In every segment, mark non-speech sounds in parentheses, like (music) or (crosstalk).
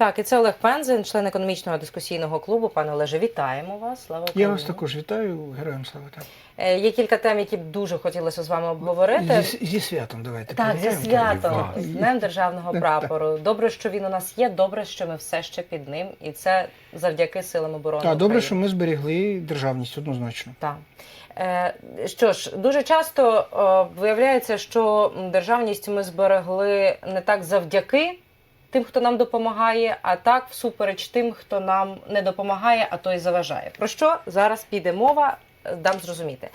Так, і це Олег Пензен, член економічного дискусійного клубу. Пане Олеже, вітаємо вас. Слава Я вас також вітаю, героям слава так. Е, Є кілька тем, які б дуже хотілося з вами обговорити. Зі, зі святом давайте. Так, зі святом, з Днем державного прапору. Добре, що він у нас є. Добре, що ми все ще під ним, і це завдяки силам оборони. Так, добре, України. що ми зберегли державність однозначно. Так. Е, що ж, дуже часто виявляється, що державність ми зберегли не так завдяки тим, хто нам допомагає, а так всупереч тим, хто нам не допомагає, а то й заважає. Про що зараз піде мова? Е, Дам зрозуміти.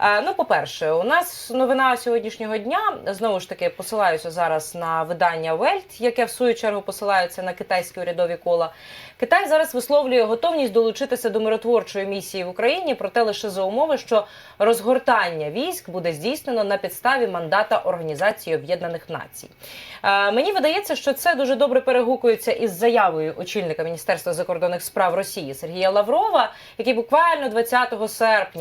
Е, ну, по-перше, у нас новина сьогоднішнього дня. Знову ж таки, посилаюся зараз на видання Welt, яке в свою чергу посилається на китайські урядові кола. Китай зараз висловлює готовність долучитися до миротворчої місії в Україні, проте лише за умови, що розгортання військ буде здійснено на підставі мандата Організації Об'єднаних Націй. Е, мені видається, що це дуже добре перегукується із заявою очільника Міністерства закордонних справ Росії Сергія Лаврова, який буквально 20 серпня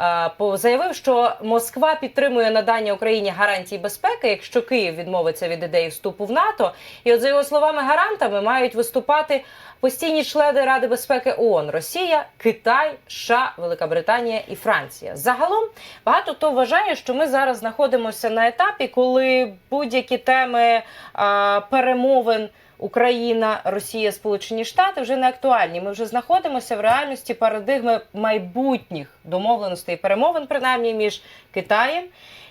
е, по- заявив, що Москва підтримує надання Україні гарантій безпеки, якщо Київ відмовиться від ідеї вступу в НАТО. І от за його словами, гарантами мають виступати постійні члени Ради безпеки ООН – Росія, Китай, США, Велика Британія і Франція. Загалом багато хто вважає, що ми зараз знаходимося на етапі, коли будь-які теми а, перемовин. Україна, Росія, Сполучені Штати вже не актуальні. Ми вже знаходимося в реальності парадигми майбутніх домовленостей і перемовин, принаймні між Китаєм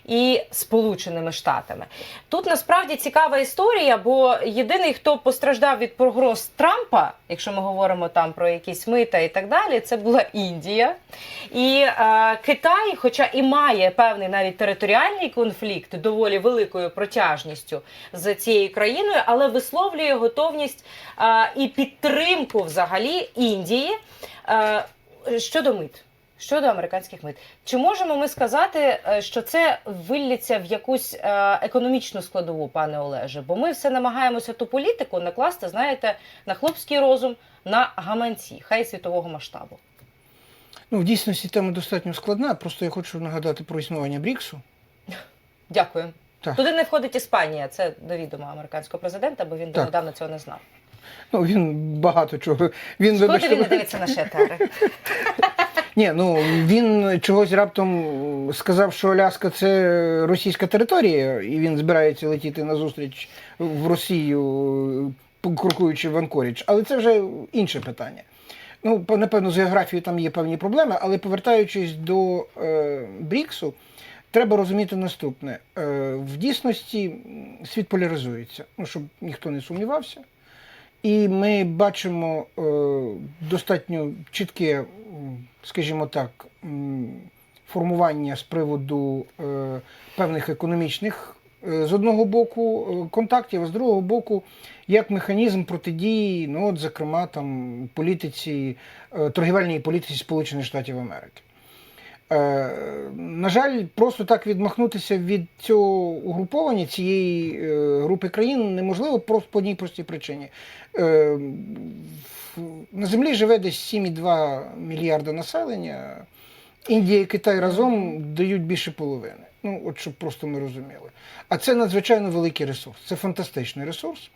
і Сполученими Штатами. Тут насправді цікава історія, бо єдиний, хто постраждав від погроз Трампа, якщо ми говоримо там про якісь мита і так далі, це була Індія. І е, Китай, хоча і має певний навіть територіальний конфлікт доволі великою протяжністю з цією країною, але висловлює готовність е, і підтримку взагалі Індії е, щодо мит. Щодо американських мит, чи можемо ми сказати, е, що це виллється в якусь е, економічну складову, пане Олеже? Бо ми все намагаємося ту політику накласти, знаєте, на хлопський розум, на гаманці, хай світового масштабу. Ну, в дійсності тема достатньо складна. Просто я хочу нагадати про існування Бріксу. (laughs) Дякую. Так. Туди не входить Іспанія. Це до відома американського президента, бо він Так. недавно цього не знав. Ну, він багато чого. Він, вибачте, він не (laughs) дивиться наші етери. (laughs) Ні, ну він чогось раптом сказав, що Аляска це російська територія, і він збирається летіти на зустріч в Росію, крокуючи в Анкорідж. Але це вже інше питання. Ну, напевно, з географією там є певні проблеми, але повертаючись до е, Бріксу, треба розуміти наступне: е, в дійсності світ поляризується, ну, щоб ніхто не сумнівався. І ми бачимо е, достатньо чітке, скажімо так, формування з приводу е, певних економічних е, з одного боку контактів, а з другого боку, як механізм протидії, ну от, зокрема, там політиці, торгівельній політиці Сполучених Штатів Америки. Е, на жаль, просто так відмахнутися від цього угруповання цієї е, групи країн неможливо просто по одній простій причині. Е, на землі живе десь 7,2 мільярда населення. Індія і Китай разом дають більше половини. Ну, от щоб просто ми розуміли. А це надзвичайно великий ресурс. Це фантастичний ресурс.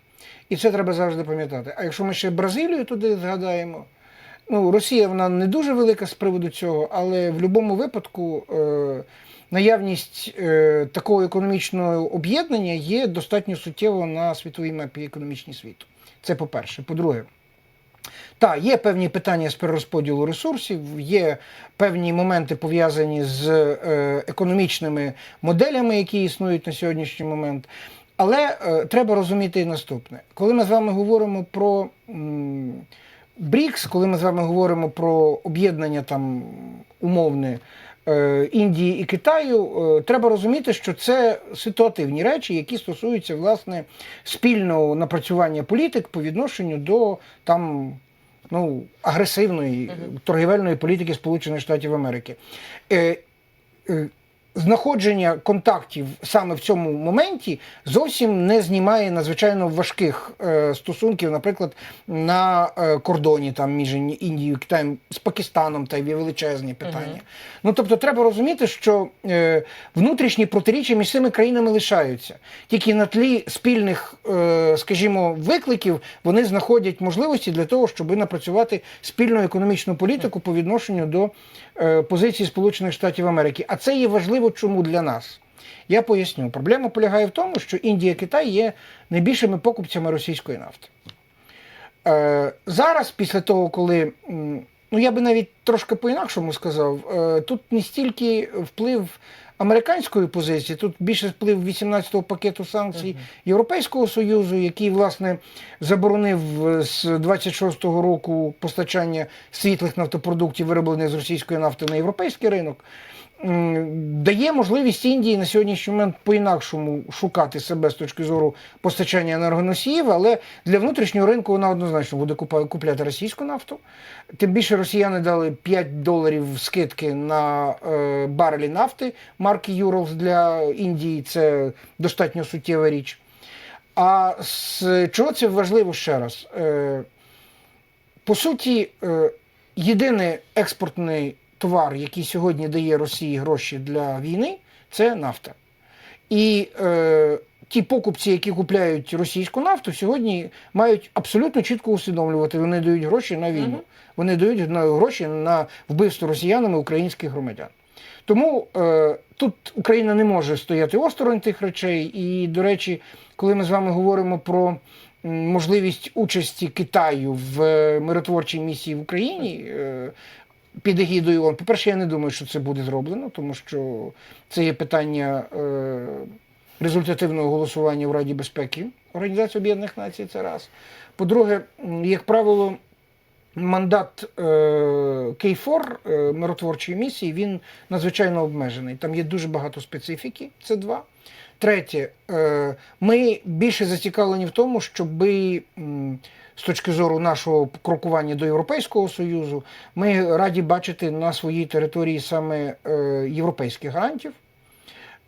І це треба завжди пам'ятати. А якщо ми ще Бразилію туди згадаємо, ну, Росія вона не дуже велика з приводу цього, але в будь-якому випадку е, наявність е, такого економічного об'єднання є достатньо суттєво на світовій мапі економічній світу. Це по-перше. По-друге, так, є певні питання з перерозподілу ресурсів, є певні моменти пов'язані з е, економічними моделями, які існують на сьогоднішній момент. Але е, треба розуміти і наступне: коли ми з вами говоримо про м, БРІКС, коли ми з вами говоримо про об'єднання там умовне е, Індії і Китаю, е, треба розуміти, що це ситуативні речі, які стосуються власне спільного напрацювання політик по відношенню до там. Ну, агресивної торгівельної політики Сполучених Штатів Америки. Е, е, знаходження контактів саме в цьому моменті зовсім не знімає надзвичайно важких е, стосунків, наприклад, на е, кордоні там між Індією Китаєм з Пакистаном та є величезні питання. Мгм. Ну тобто, треба розуміти, що е, внутрішні протиріччя між цими країнами лишаються. Тільки на тлі спільних, е, скажімо, викликів вони знаходять можливості для того, щоб напрацювати спільну економічну політику по відношенню до позиції Сполучених Штатів Америки. А це є важливо чому для нас. Я поясню. Проблема полягає в тому, що Індія і Китай є найбільшими покупцями російської нафти. Е, зараз, після того, коли. Ну, я би навіть трошки по-інакшому сказав, е, тут не стільки вплив американської позиції, тут більше вплив 18-го пакету санкцій Європейського Союзу, який, власне, заборонив е, з 26-го року постачання світлих нафтопродуктів, вироблених з російської нафти на європейський ринок. Дає можливість Індії на сьогоднішній момент по-інакшому шукати себе з точки зору постачання енергоносіїв, але для внутрішнього ринку вона однозначно буде купляти російську нафту. Тим більше росіяни дали 5 доларів скидки на е, барелі нафти марки Юралс для Індії. Це достатньо суттєва річ. А з чого це важливо ще раз? Е, по суті, е, єдиний експортний товар, який сьогодні дає Росії гроші для війни, це нафта. І е, ті покупці, які купляють російську нафту, сьогодні мають абсолютно чітко усвідомлювати, вони дають гроші на війну. Мгм. Вони дають на гроші на вбивство росіянами українських громадян. Тому е, тут Україна не може стояти осторонь тих речей. І, до речі, коли ми з вами говоримо про можливість участі Китаю в е, миротворчій місії в Україні. е, Під егідою ООН. По-перше, я не думаю, що це буде зроблено, тому що це є питання е, результативного голосування в Раді безпеки Організації Об'єднаних Націй. Це раз. По-друге, як правило, мандат е, Кейфор е, миротворчої місії він надзвичайно обмежений. Там є дуже багато специфіки. Це два. Третє, е, ми більше зацікавлені в тому, щоб з точки зору нашого крокування до Європейського Союзу, ми раді бачити на своїй території саме е, європейських гарантів.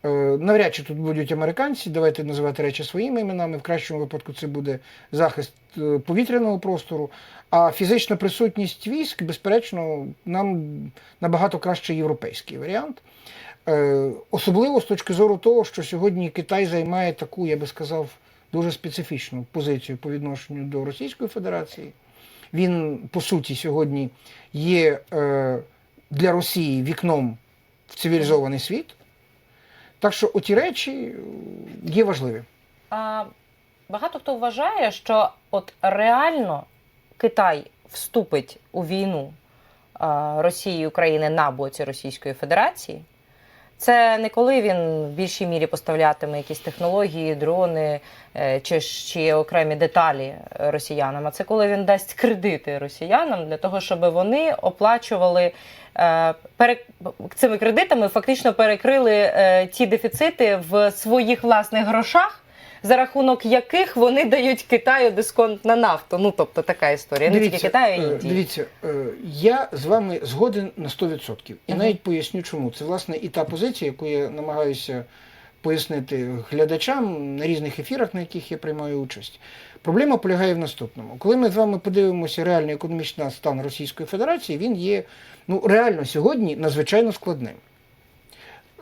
Е, Навряд чи тут будуть американці, давайте називати речі своїми іменами. В кращому випадку це буде захист е, повітряного простору. А фізична присутність військ, безперечно, нам набагато краще європейський варіант. Особливо з точки зору того, що сьогодні Китай займає таку, я би сказав, дуже специфічну позицію по відношенню до Російської Федерації. Він, по суті, сьогодні є е, для Росії вікном в цивілізований світ. Так що оті речі е, є важливі. А, багато хто вважає, що от реально Китай вступить у війну а, Росії і України на боці Російської Федерації. Це не коли він в більшій мірі поставлятиме якісь технології, дрони е, чи, чи окремі деталі росіянам, а це коли він дасть кредити росіянам для того, щоб вони оплачували е, пере, цими кредитами, фактично перекрили е, ті дефіцити в своїх власних грошах. За рахунок яких вони дають Китаю дисконт на нафту. Ну тобто така історія. Не тільки Китаю, а е, Індії. Дивіться, е, я з вами згоден на 100%. І навіть поясню, чому. Це, власне, і та позиція, яку я намагаюся пояснити глядачам на різних ефірах, на яких я приймаю участь. Проблема полягає в наступному. Коли ми з вами подивимося реальний економічний стан Російської Федерації, він є ну, реально сьогодні надзвичайно складним.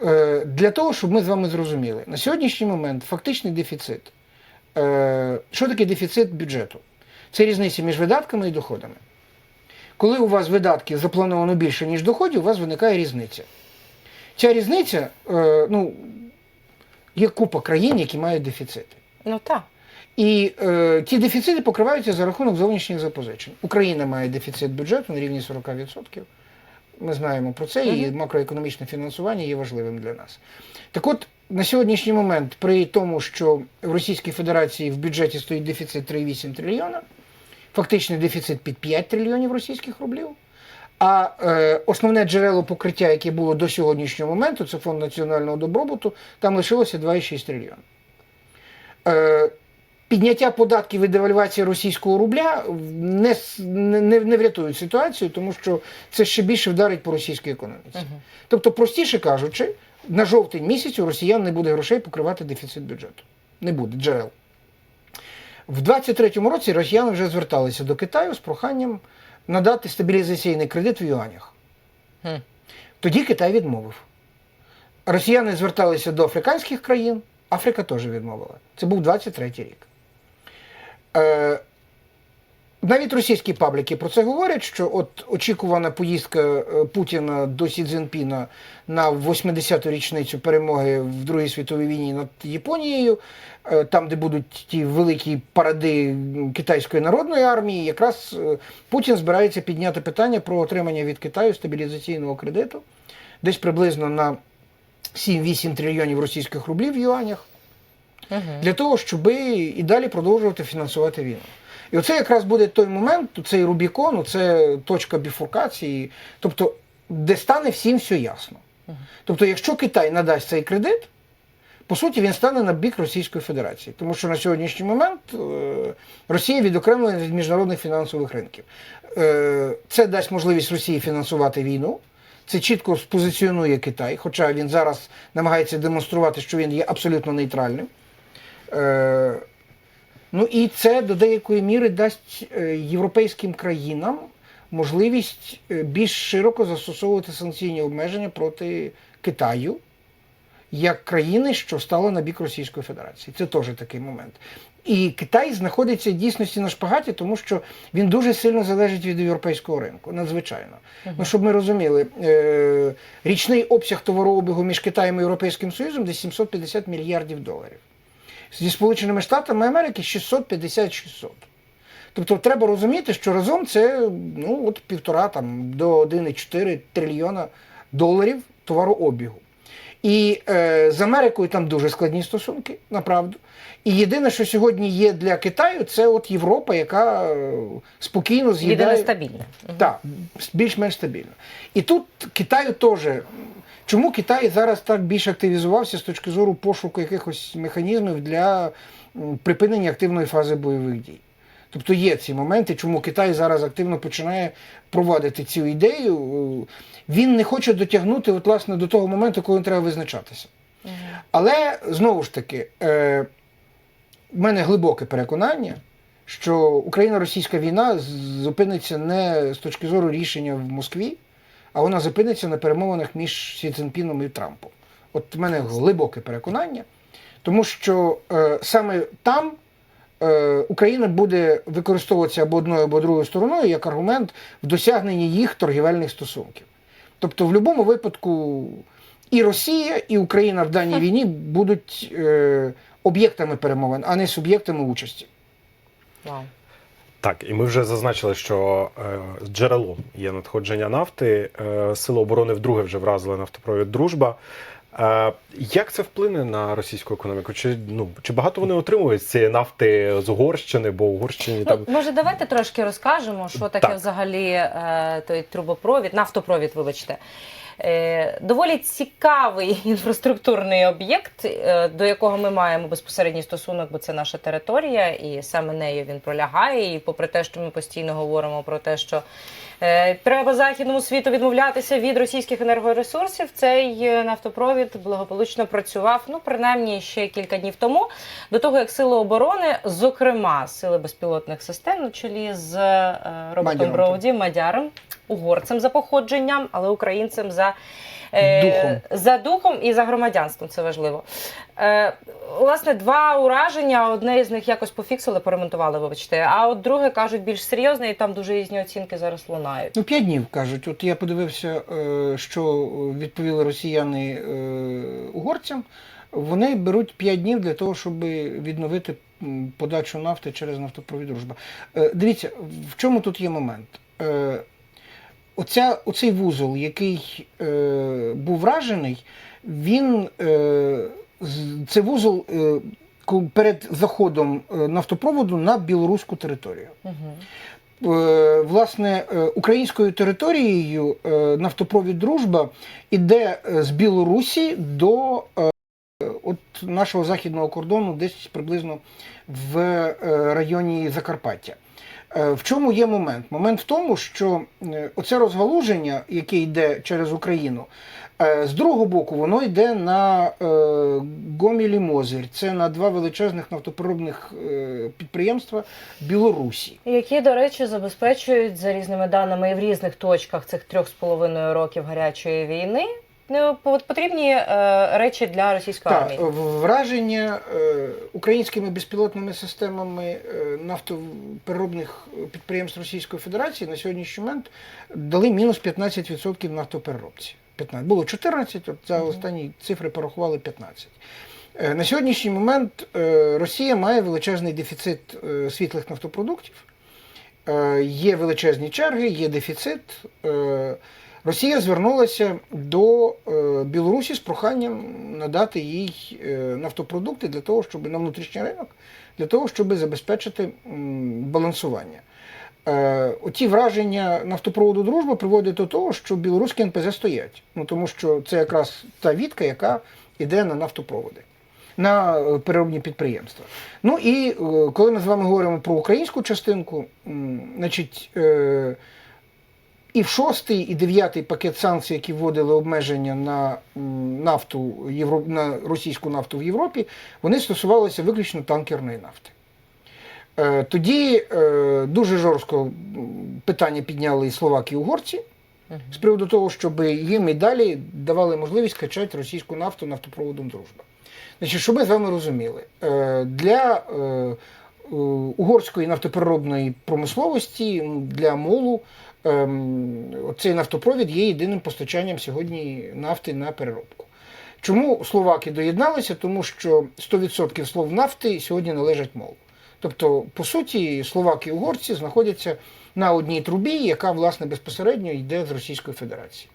Е, Для того, щоб ми з вами зрозуміли, на сьогоднішній момент фактичний дефіцит. Е, Що таке дефіцит бюджету? Це різниця між видатками і доходами. Коли у вас видатків заплановано більше, ніж доходів, у вас виникає різниця. Ця різниця, е, ну, є купа країн, які мають дефіцити. Ну так. І е, ті дефіцити покриваються за рахунок зовнішніх запозичень. Україна має дефіцит бюджету на рівні 40%. Ми знаємо про це, і макроекономічне фінансування є важливим для нас. Так от, на сьогоднішній момент, при тому, що в Російській Федерації в бюджеті стоїть дефіцит 3,8 трильйона, фактичний дефіцит під 5 трильйонів російських рублів. А е, основне джерело покриття, яке було до сьогоднішнього моменту, це фонд національного добробуту, там лишилося 2,6 трильйона. Е, підняття податків і девальвація російського рубля не, не, не, врятують ситуацію, тому що це ще більше вдарить по російській економіці. Мгм. Тобто, простіше кажучи, на жовтень місяць у росіян не буде грошей покривати дефіцит бюджету. Не буде джерел. В 23-му році росіяни вже зверталися до Китаю з проханням надати стабілізаційний кредит в юанях. Хм. Тоді Китай відмовив. Росіяни зверталися до африканських країн, Африка теж відмовила. Це був 23-й рік. Е, навіть російські пабліки про це говорять, що от очікувана поїздка е, Путіна до Сі Цзінпіна на 80-ту річницю перемоги в Другій світовій війні над Японією, е, там, де будуть ті великі паради китайської народної армії, якраз Путін збирається підняти питання про отримання від Китаю стабілізаційного кредиту, десь приблизно на 7-8 трильйонів російських рублів в юанях Мгм. для того, щоб і далі продовжувати фінансувати війну. І оце якраз буде той момент, цей Рубікон, це точка біфуркації, тобто, де стане всім все ясно. Тобто, якщо Китай надасть цей кредит, по суті, він стане на бік Російської Федерації, тому що на сьогоднішній момент е, Росія відокремлена від міжнародних фінансових ринків. Е, Це дасть можливість Росії фінансувати війну. Це чітко спозиціонує Китай, хоча він зараз намагається демонструвати, що він є абсолютно нейтральним. Е, Ну і це до деякої міри дасть е, європейським країнам можливість е, більш широко застосовувати санкційні обмеження проти Китаю як країни, що стала на бік Російської Федерації. Це теж такий момент. І Китай знаходиться в дійсності на шпагаті, тому що він дуже сильно залежить від європейського ринку, надзвичайно. Ну, щоб ми розуміли, е, річний обсяг товарообігу між Китаєм і Європейським Союзом десь 750 мільярдів доларів. Зі Сполученими Штатами Америки 650-600. Тобто треба розуміти, що разом це ну, от півтора там, до 1,4 трильйона доларів товарообігу. І е, з Америкою там дуже складні стосунки, направду. І єдине, що сьогодні є для Китаю, це от Європа, яка е, спокійно Єдине з'їдає. стабільне. Мгм. Так, більш-менш стабільно. І тут Китаю теж. Чому Китай зараз так більш активізувався з точки зору пошуку якихось механізмів для припинення активної фази бойових дій? Тобто є ці моменти, чому Китай зараз активно починає провадити цю ідею. Він не хоче дотягнути от, власне, до того моменту, коли треба визначатися. Але знову ж таки, е, в мене глибоке переконання, що Україно-російська війна зупиниться не з точки зору рішення в Москві, а вона зупиниться на перемовинах між Сі Цзінпіном і Трампом. От в мене глибоке переконання, тому що е, саме там Україна буде використовуватися або одною, або другою стороною як аргумент в досягненні їх торгівельних стосунків. Тобто, в будь-якому випадку і Росія, і Україна в даній війні будуть е, об'єктами перемовин, а не суб'єктами участі. Вау. Так, і ми вже зазначили, що е, джерелом є надходження нафти. Е, Сили оборони вдруге вже вразили нафтопровід Дружба. Як це вплине на російську економіку? Чи ну чи багато вони отримують ці цієї нафти з Угорщини, бо Угорщині там Ну, може, давайте трошки розкажемо, що таке Так. взагалі е, той трубопровід, нафтопровід, вибачте. Е, доволі цікавий (laughs) інфраструктурний об'єкт, е, до якого ми маємо безпосередній стосунок, бо це наша територія, і саме нею він пролягає. І попри те, що ми постійно говоримо про те, що е, треба західному світу відмовлятися від російських енергоресурсів, цей нафтопровід благополучно працював, ну принаймні ще кілька днів тому, до того як сили оборони, зокрема сили безпілотних систем, на чолі з Робертом Броуді, Мадяром, угорцем за походженням, але українцем за. Е, Духом. За духом і за громадянством, це важливо. Е, власне, два ураження. Одне з них якось пофіксили, поремонтували, вибачте. А от друге кажуть більш серйозне, і там дуже різні оцінки зараз лунають. Ну, п'ять днів кажуть. От я подивився, е, що відповіли росіяни е, угорцям. Вони беруть 5 днів для того, щоб відновити подачу нафти через нафтопровід дружба. Дивіться, в чому тут є момент? Оця, оцей вузол, який е, був вражений, він е, це вузол е, перед заходом е, нафтопроводу на білоруську територію. Угу. Е, власне, е, українською територією е, нафтопровід Дружба іде з Білорусі до е, от нашого західного кордону, десь приблизно в районі Закарпаття. Е, В чому є момент? Момент в тому, що е, оце розгалуження, яке йде через Україну, е, з другого боку, воно йде на Гомілі Мозир. Це на два величезних нафтопереробних підприємства Білорусі. Які, до речі, забезпечують за різними даними і в різних точках цих трьох з половиною років гарячої війни е, потрібні е, речі для російської Так, армії. враження е, українськими безпілотними системами е, нафтопереробних підприємств Російської Федерації на сьогоднішній момент дали мінус 15% нафтопереробці. 15. Було 14, от за останні цифри порахували 15. Е, На сьогоднішній момент е, Росія має величезний дефіцит е, світлих нафтопродуктів. Е, Є величезні черги, є дефіцит. Росія звернулася до е, Білорусі з проханням надати їй е, нафтопродукти для того, щоб на внутрішній ринок, для того, щоб забезпечити балансування. Е, Оці враження нафтопроводу дружба приводять до того, що білоруські НПЗ стоять. Ну тому що це якраз та відка, яка йде на нафтопроводи, на переробні підприємства. Ну і коли ми з вами говоримо про українську частинку, значить. І в шостий, і дев'ятий пакет санкцій, які вводили обмеження на нафту на російську нафту в Європі, вони стосувалися виключно танкерної нафти. Е, Тоді е, дуже жорстко питання підняли і словаки і угорці з приводу того, щоб їм і далі давали можливість качати російську нафту нафтопроводом дружба. Значить, щоб ми з вами розуміли, е, для угорської нафтопереробної промисловості, для молу, цей нафтопровід є єдиним постачанням сьогодні нафти на переробку. Чому словаки доєдналися? Тому що 100% слов нафти сьогодні належать молу. Тобто, по суті, словаки і угорці знаходяться на одній трубі, яка власне безпосередньо йде з Російської Федерації.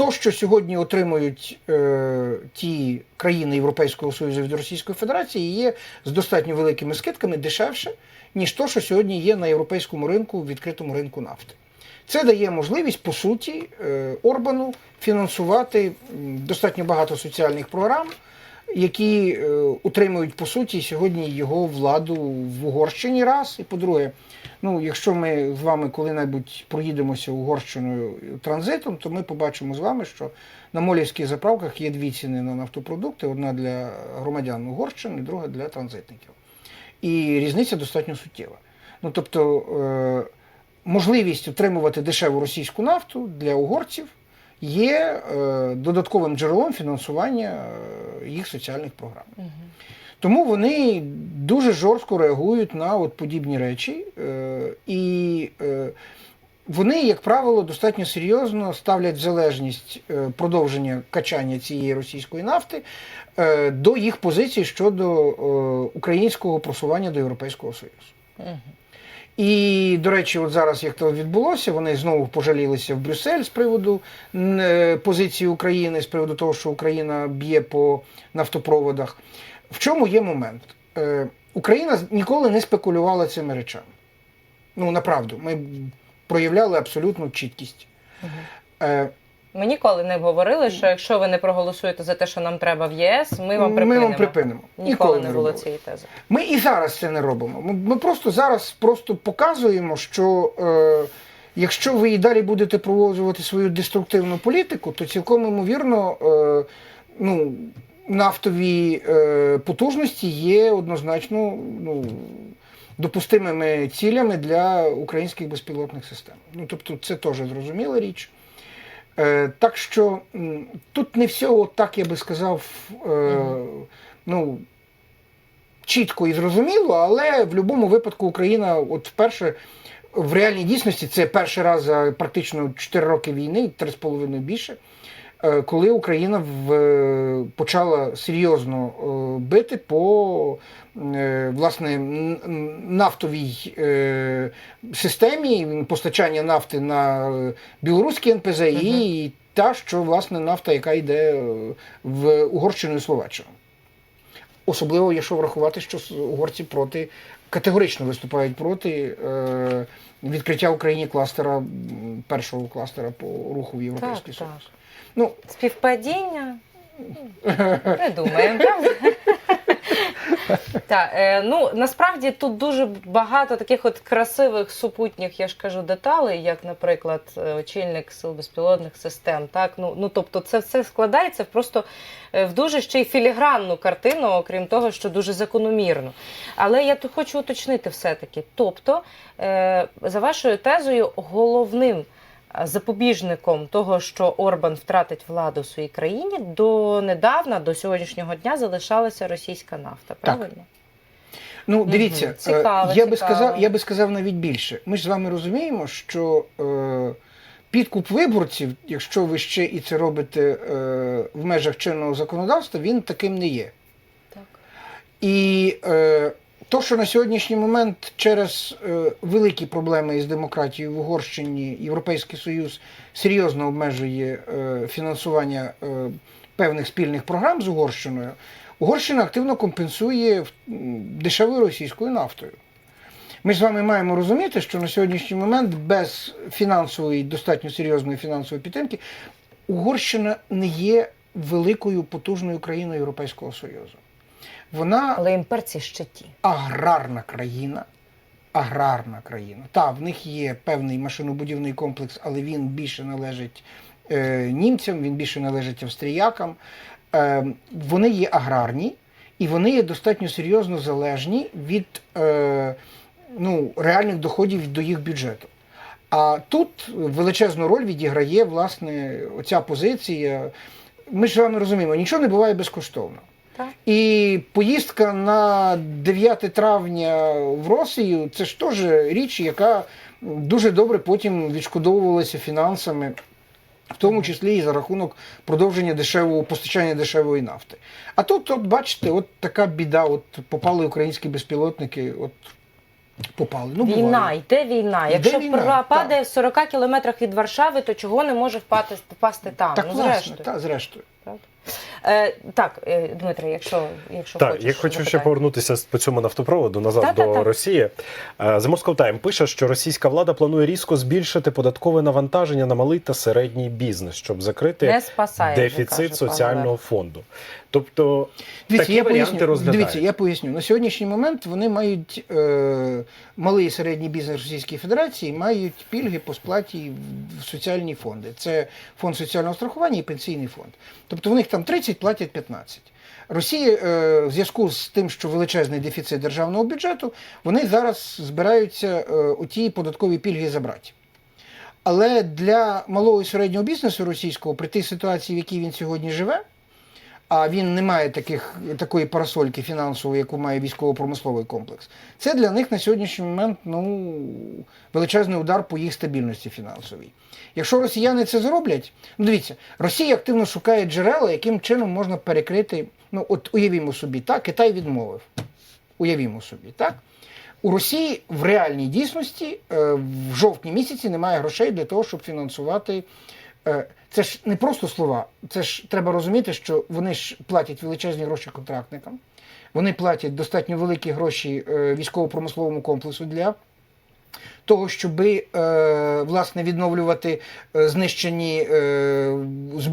То, що сьогодні отримують е, ті країни Європейського Союзу від Російської Федерації, є з достатньо великими скидками дешевше, ніж то, що сьогодні є на європейському ринку, відкритому ринку нафти. Це дає можливість, по суті, е, Орбану фінансувати достатньо багато соціальних програм, які е, утримують по суті сьогодні його владу в Угорщині. Раз і по-друге, ну якщо ми з вами коли-небудь проїдемося Угорщиною транзитом, то ми побачимо з вами, що на молівських заправках є дві ціни на нафтопродукти: одна для громадян Угорщини, друга для транзитників. І різниця достатньо суттєва. Ну тобто, е, можливість отримувати дешеву російську нафту для угорців є е, додатковим джерелом фінансування е, їх соціальних програм. Тому вони дуже жорстко реагують на от подібні речі. Е, і вони, як правило, достатньо серйозно ставлять залежність продовження качання цієї російської нафти до їх позицій щодо українського просування до Європейського Союзу. І, до речі, от зараз як то відбулося, вони знову пожалілися в Брюссель з приводу е, позиції України, з приводу того, що Україна б'є по нафтопроводах. В чому є момент? Е, Україна ніколи не спекулювала цими речами. Ну, направду, ми проявляли абсолютну чіткість. Мгм. Ми ніколи не говорили, що якщо ви не проголосуєте за те, що нам треба в ЄС, ми вам ми вам припинимо. Ніколи, не було робили. цієї тези. Ми і зараз це не робимо. Ми, ми просто зараз просто показуємо, що е, якщо ви і далі будете проводжувати свою деструктивну політику, то цілком ймовірно е, ну, нафтові е, потужності є однозначно ну, допустимими цілями для українських безпілотних систем. Ну, тобто, це теж зрозуміла річ. Е, так що тут не все так, я би сказав, е, ну, чітко і зрозуміло, але в будь-якому випадку Україна, от вперше в реальній дійсності, це перший раз за практично 4 роки війни, 3,5 більше, коли Україна в, почала серйозно е, бити по е, власне нафтовій е, системі постачання нафти на е, білоруські НПЗ і та, що власне нафта, яка йде е, в Угорщину і Словаччину. Особливо, якщо врахувати, що угорці проти категорично виступають проти е, відкриття Україні кластера, першого кластера по руху в Європейський. Союз. Ну, Співпадіння. Придумаємо, правда? Так, е, ну насправді тут дуже багато таких от красивих супутніх, я ж кажу, деталей, як, наприклад, е, очільник сил безпілотних систем. Так, ну, ну тобто, це все складається просто е, в дуже ще й філігранну картину, окрім того, що дуже закономірно. Але я тут хочу уточнити все-таки. Тобто, е, за вашою тезою, головним запобіжником того, що Орбан втратить владу в своїй країні, до недавна, до сьогоднішнього дня залишалася російська нафта. Правильно? Ну, дивіться, Мгм. Цікаво, е, я би сказав, я би сказав навіть більше. Ми ж з вами розуміємо, що е, підкуп виборців, якщо ви ще і це робите е, в межах чинного законодавства, він таким не є. Так. І е, то, що на сьогоднішній момент через е, великі проблеми із демократією в Угорщині Європейський Союз серйозно обмежує е, фінансування е, певних спільних програм з Угорщиною, Угорщина активно компенсує дешевою російською нафтою. Ми з вами маємо розуміти, що на сьогоднішній момент без фінансової, достатньо серйозної фінансової підтримки Угорщина не є великою потужною країною Європейського Союзу. Вона Але імперці ще ті. аграрна країна. Аграрна країна. Так, в них є певний машинобудівний комплекс, але він більше належить е, німцям, він більше належить австріякам. Е, вони є аграрні і вони є достатньо серйозно залежні від е, ну, реальних доходів до їх бюджету. А тут величезну роль відіграє власне оця позиція. Ми ж вами розуміємо, нічого не буває безкоштовно. Так. І поїздка на 9 травня в Росію це ж теж річ, яка дуже добре потім відшкодовувалася фінансами, в тому числі і за рахунок продовження дешевого постачання дешевої нафти. А тут, от бачите, от така біда, от попали українські безпілотники, от попали. Ну, війна, буває. йде війна. Йде Якщо війна, так. падає в 40 кілометрах від Варшави, то чого не може впасти, впасти там? Так, ну, власне, зрештою. та, зрештою. Е, так, е, Дмитре, якщо, якщо Так, хочеш, я хочу ще повернутися по цьому нафтопроводу назад до Та-та-та. Росії. Е, The Moscow Times пише, що російська влада планує різко збільшити податкове навантаження на малий та середній бізнес, щоб закрити не спасає. дефіцит каже соціального фонду. Тобто Дивіться, такі я варіанти поясню, дивіться, я поясню. На сьогоднішній момент вони мають е, малий і середній бізнес Російської Федерації мають пільги по сплаті в- в соціальні фонди. Це фонд соціального страхування і пенсійний фонд. Тобто в них там 30 платять 15. Росія е, в зв'язку з тим, що величезний дефіцит державного бюджету, вони зараз збираються у ті податкові пільги забрати. Але для малого і середнього бізнесу російського при тій ситуації, в якій він сьогодні живе, а він не має таких, такої парасольки фінансової, яку має військово-промисловий комплекс. Це для них на сьогоднішній момент ну, величезний удар по їх стабільності фінансовій. Якщо росіяни це зроблять, ну дивіться, Росія активно шукає джерела, яким чином можна перекрити. Ну, от уявімо собі, так, Китай відмовив. Уявімо собі, так? У Росії в реальній дійсності е, в жовтні місяці немає грошей для того, щоб фінансувати. Е, Це ж не просто слова. Це ж треба розуміти, що вони ж платять величезні гроші контрактникам, вони платять достатньо великі гроші е, військово-промисловому комплексу для того, щоб е, власне відновлювати знищені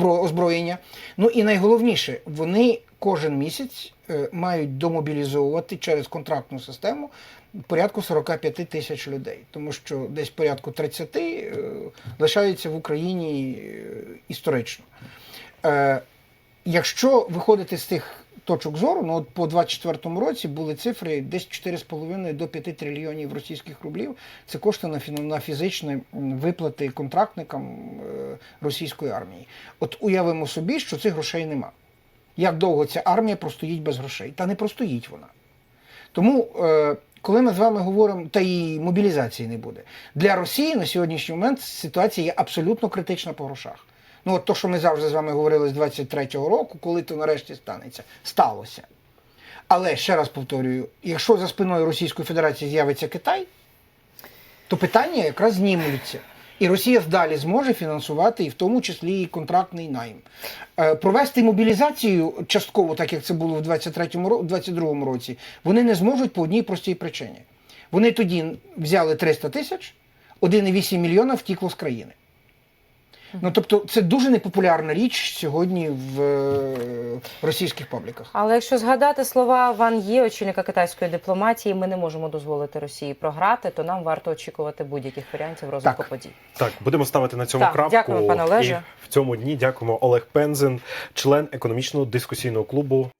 озброєння. Ну і найголовніше, вони кожен місяць мають домобілізовувати через контрактну систему порядку 45 тисяч людей, тому що десь порядку 30 е, лишаються в Україні е, історично. Е, Якщо виходити з тих точок зору, ну от по 24-му році були цифри десь 4,5 до 5 трильйонів російських рублів. Це кошти на, на фізичні виплати контрактникам російської армії. От уявимо собі, що цих грошей нема. Як довго ця армія простоїть без грошей? Та не простоїть вона. Тому, е, коли ми з вами говоримо, та і мобілізації не буде. Для Росії на сьогоднішній момент ситуація є абсолютно критична по грошах. Ну, от то, що ми завжди з вами говорили з 23-го року, коли то нарешті станеться, сталося. Але ще раз повторюю: якщо за спиною Російської Федерації з'явиться Китай, то питання якраз знімуться. І Росія вдалі зможе фінансувати, і в тому числі і контрактний найм. Е, Провести мобілізацію частково, так як це було в 23-му 22-му році, вони не зможуть по одній простій причині. Вони тоді взяли 300 тисяч, 1,8 мільйона втікло з країни. Ну тобто, це дуже непопулярна річ сьогодні в е, російських пабліках. Але якщо згадати слова Ван Є, очільника китайської дипломатії, ми не можемо дозволити Росії програти, то нам варто очікувати будь-яких варіантів розвитку Так. подій. Так, будемо ставити на цьому Так, крапку. дякуємо, пане Олеже. І в цьому дні дякуємо Олег Пензен, член економічного дискусійного клубу